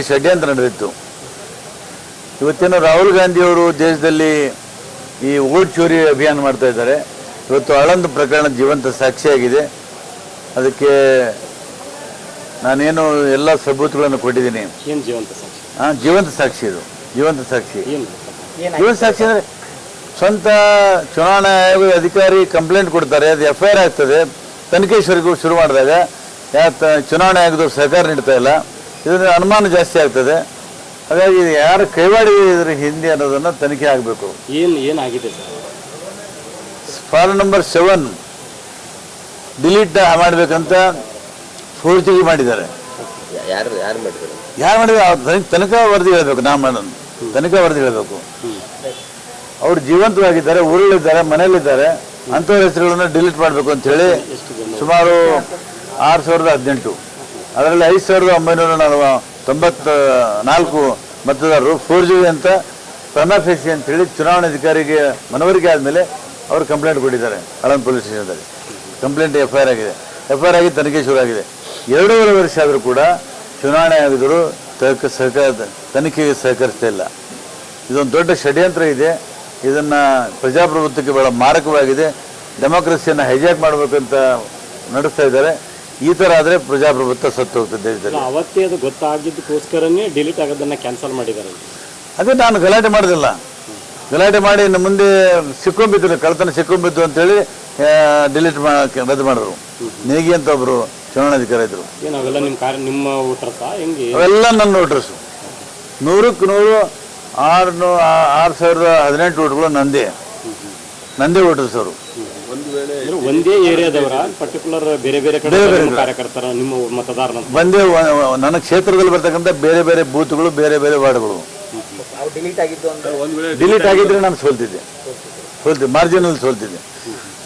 ಷಡ್ಯಂತ್ರ ನಡೆದಿತ್ತು. ಇವತ್ತೇನು ರಾಹುಲ್ ಗಾಂಧಿಯವರು ದೇಶದಲ್ಲಿ ಈ ಓಟ್ ಚೋರಿ ಅಭಿಯಾನ ಮಾಡ್ತಾ ಇದ್ದಾರೆ. ಇವತ್ತು ಆಳಂದ ಪ್ರಕರಣ ಜೀವಂತ ಸಾಕ್ಷಿಯಾಗಿದೆ. ಅದಕ್ಕೆ ನಾನೇನು ಎಲ್ಲ ಸಬೂತುಗಳನ್ನು ಕೊಟ್ಟಿದ್ದೀನಿ. ಏನು ಜೀವಂತ ಸಾಕ್ಷಿ? ಆ, ಜೀವಂತ ಸಾಕ್ಷಿ ಇದು. ಜೀವಂತ ಸಾಕ್ಷಿ. ಏನು ಜೀವಂತ ಸಾಕ್ಷಿ? ಅಂದರೆ ಸ್ವಂತ ಚುನಾವಣಾ ಆಯೋಗ ಅಧಿಕಾರಿ ಕಂಪ್ಲೇಂಟ್ ಕೊಡ್ತಾರೆ. ಅದು ಎಫ್ ಐ ಆರ್ ಆಗ್ತದೆ. ತನಿಖೆ ಶುರು ಮಾಡಿದಾಗ ಯಾಕೆ ತ- ಚುನಾವಣಾ ಆಯೋಗದವ್ರು ಸಹಕಾರ ನೀಡ್ತಾ ಇಲ್ಲ. ಇದರಿಂದ ಅನುಮಾನ ಜಾಸ್ತಿ ಆಗ್ತದೆ. ಹಾಗಾಗಿ ಇದು ಯಾರು ಕೈವಾಡಿ ಇದ್ರ ಹಿಂದೆ ಅನ್ನೋದನ್ನು ತನಿಖೆ ಆಗಬೇಕು. ಏನು ಏನಾಗಿದೆ sir? Form number seven delete ಮಾಡಬೇಕಂತ ಪೂರ್ತಿಗೆ ಮಾಡಿದ್ದಾರೆ. ಯಾರು ಯಾರು ಮಾಡಿದ್ರು ಯಾರು ಮಾಡಿದ್ರೆ ಅವ್ರ ತನಿಖಾ ವರದಿ ಹೇಳಬೇಕು ನಾ ಮಾಡೋದು. ತನಿಖಾ ವರದಿ ಹೇಳಬೇಕು. ಅವ್ರು ಜೀವಂತವಾಗಿದ್ದಾರೆ ಊರಲ್ಲಿದ್ದಾರೆ ಮನೆಯಲ್ಲಿದ್ದಾರೆ. ಅಂಥವ್ರ ಹೆಸರುಗಳನ್ನು ಡಿಲೀಟ್ ಮಾಡಬೇಕು ಅಂತ ಹೇಳಿ ಸುಮಾರು ಆರು ಸಾವಿರದ ಹದಿನೆಂಟು. ಅದರಲ್ಲಿ ಐದು ಸಾವಿರದ ಒಂಬೈನೂರ ನಲವ ತೊಂಬತ್ತ ನಾಲ್ಕು ಮತದಾರರು ಫೋರ್ಜರಿ ಅಂತ ಪ್ರಮಾಫೇಸಿ ಅಂತ ಹೇಳಿ ಚುನಾವಣಾಧಿಕಾರಿಗೆ ಮನವರಿಕೆ ಆದಮೇಲೆ ಅವರು ಕಂಪ್ಲೇಂಟ್ ಕೊಟ್ಟಿದ್ದಾರೆ ಆಳಂದ್ ಪೊಲೀಸ್ ಸ್ಟೇಷನ್ದಲ್ಲಿ ಕಂಪ್ಲೇಂಟ್ ಎಫ್ ಐ ಆರ್ ಆಗಿದೆ. ಎಫ್ ಐ ಆರ್ ಆಗಿ ತನಿಖೆ ಶುರು ಆಗಿದೆ. ಎರಡೂವರೆ ವರ್ಷ ಆದರೂ ಕೂಡ ಚುನಾವಣೆ ಆಗಿದ್ರು ತಕ ಸಹಕಾರ, ತನಿಖೆಗೆ ಸಹಕರಿಸ್ತಾ ಇಲ್ಲ. ಇದೊಂದು ದೊಡ್ಡ ಷಡ್ಯಂತ್ರ ಇದೆ. ಇದನ್ನು ಪ್ರಜಾಪ್ರಭುತ್ವಕ್ಕೆ ಬಹಳ ಮಾರಕವಾಗಿದೆ. ಡೆಮೋಕ್ರಸಿಯನ್ನು ಹೈಜಾಕ್ ಮಾಡಬೇಕಂತ ನಡೆಸ್ತಾ ಇದ್ದಾರೆ. ಈ ಥರ ಆದರೆ ಪ್ರಜಾಪ್ರಭುತ್ವ ಸತ್ತು ಹೋಗ್ತದೆ ದೇಶದಲ್ಲಿ. ಅವತ್ತೇ ಅದು ಗೊತ್ತಾಗಿದ್ದಕ್ಕೋಸ್ಕರನೇ ಡಿಲೀಟ್ ಆಗೋದನ್ನ ಕ್ಯಾನ್ಸಲ್ ಮಾಡಿದ್ದಾರೆ ಅದೇ ನಾನು ಗಲಾಟೆ ಮಾಡೋದಿಲ್ಲ. ಗಲಾಟೆ ಮಾಡಿ ಇನ್ನು ಮುಂದೆ ಸಿಕ್ಕೊಂಬಿದ್ರು ಕಳ್ತನ ಸಿಕ್ಕೊಂಬಿದ್ದು ಅಂತೇಳಿ ಡಿಲೀಟ್ ರದ್ದು ಮಾಡಿದ್ರು. ನೇಗಿ ಅಂತ ಒಬ್ಬರು ಚುನಾವಣಾಧಿಕಾರಿ ಇದ್ರು. ಅವೆಲ್ಲ ನಿಮ್ಮ ಕಾರ್ಯ ನಿಮ್ಮ ಊಟರ್ಸ ಹೆಂಗೆ? ಅವೆಲ್ಲ ನನ್ನ ವೋಟರ್ಸು. ನೂರಕ್ಕೆ ನೂರು ಆರು ಆರು ಸಾವಿರದ ಹದಿನೆಂಟು ಓಟ್ಗಳು ನಂದೇ. ನಂದೇ ವೋಟರ್ಸ್ ಅವರು. ಒಂದೇ ಏರಿಯಾದವರ? ಪರ್ಟಿಕ್ಯುಲರ್ ಬೇರೆ ಬೇರೆ ಕಡೆ ಕಾರ್ಯಕರ್ತರ ನಿಮ್ಮ ಮತದಾರನ ಒಂದೇ ನನ್ನ ಕ್ಷೇತ್ರದಲ್ಲಿ ಬರ್ತಕ್ಕಂಥ ಬೇರೆ ಬೇರೆ ಬೂತ್ಗಳು ಬೇರೆ ಬೇರೆ ವಾರ್ಡ್ಗಳು. ಡಿಲೀಟ್ ಆಗಿದ್ದು ಡಿಲೀಟ್ ಆಗಿದ್ರೆ ನಾನು ಸೋಲ್ತಿದ್ದೆ. ಸೋಲ್ತಿದ್ದೆ. ಮಾರ್ಜಿನಲ್ಲಿ ಸೋಲ್ತಿದ್ದೆ.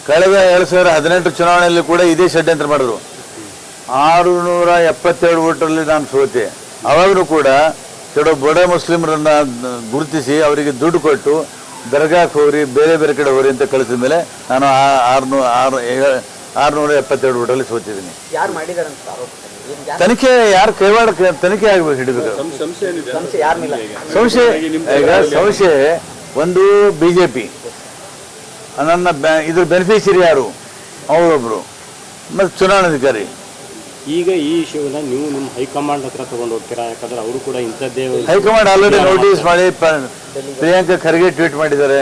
ಕಳೆದ ಎರಡ್ ಸಾವಿರದ ಹದಿನೆಂಟು ಚುನಾವಣೆಯಲ್ಲಿ ಕೂಡ ಇದೇ ಷಡ್ಯಂತ್ರ ಮಾಡಿದ್ರು. ಆರುನೂರ ಎಪ್ಪತ್ತೆರಡು ಓಟಲ್ಲಿ ನಾನು ಸೋತೆ. ಅವಾಗಲೂ ಕೂಡ ಕೆಲವು ಬಡ ಮುಸ್ಲಿಮರನ್ನ ಗುರುತಿಸಿ ಅವರಿಗೆ ದುಡ್ಡು ಕೊಟ್ಟು ದರ್ಗಾಕ್ಕೆ ಹೋಗ್ರಿ ಬೇರೆ ಬೇರೆ ಕಡೆ ಹೋಗ್ರಿ ಅಂತ ಕಳಿಸಿದ ಮೇಲೆ ನಾನು ಆ- ಆರ್ನೂ ಆರು ಆರುನೂರ ಎಪ್ಪತ್ತೆರಡು ಓಟಲ್ಲಿ ಸೋತಿದ್ದೀನಿ. ಯಾರು ಮಾಡಿದಾರೆ ಅಂತ ಆರೋಪ ಯಾರು ತನಿಖೆ ಯಾರು ಕೈವಾಡ ತನಿಖೆ ಆಗ್ಬೇಕು ಹಿಡಿಬೇಕು ಸಂಶಯ ಯಾರ ಮೇಲೆ? ಸಂಶಯ ಈಗ ಸಂಶಯ ಒಂದು ಬಿಜೆಪಿ. ನನ್ನ ಬ್ಯಾ- ಇದ್ರ ಬೆನಿಫಿಷರಿ ಯಾರು? ಅವರೊಬ್ರು. ಮತ್ತು ಚುನಾವಣಾಧಿಕಾರಿ. ಈಗ ಈ ಇಶ್ಯೂನ ನೀವು ನಿಮ್ಮ ಹೈಕಮಾಂಡ್ ಹತ್ರ ತಗೊಂಡು ಹೋಗ್ತೀರಾ? ಯಾಕಂದ್ರೆ ಅವರು ಕೂಡ ಇಂಥದ್ದೇ ಹೈಕಮಾಂಡ್ ಆಲ್ರೆಡಿ ನೋಟಿಸ್ ಮಾಡಿ ಪ್ರಿಯಾಂಕಾ ಖರ್ಗೆ ಟ್ವೀಟ್ ಮಾಡಿದ್ದಾರೆ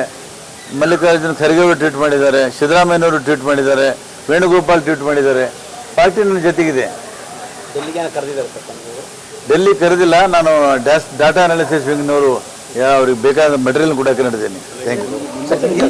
ಮಲ್ಲಿಕಾರ್ಜುನ್ ಖರ್ಗೆ ಅವರು ಟ್ವೀಟ್ ಮಾಡಿದ್ದಾರೆ ಸಿದ್ದರಾಮಯ್ಯನವರು ಟ್ವೀಟ್ ಮಾಡಿದ್ದಾರೆ ವೇಣುಗೋಪಾಲ್ ಟ್ವೀಟ್ ಮಾಡಿದ್ದಾರೆ. ಪಾರ್ಟಿ ನನ್ನ ಜೊತೆಗಿದೆ. ಡೆಲ್ಲಿ ಕರೆದಿಲ್ಲ ನಾನು ಡ್ಯಾಸ್ ಡಾಟಾ ಅನಾಲಿಸಿಸ್ ವಿಂಗ್ನವರು ಅವ್ರಿಗೆ ಬೇಕಾದ ಮೆಟೀರಿಯಲ್ ಕೂಡ ನಡೆದೇನೆ ಥ್ಯಾಂಕ್ ಯು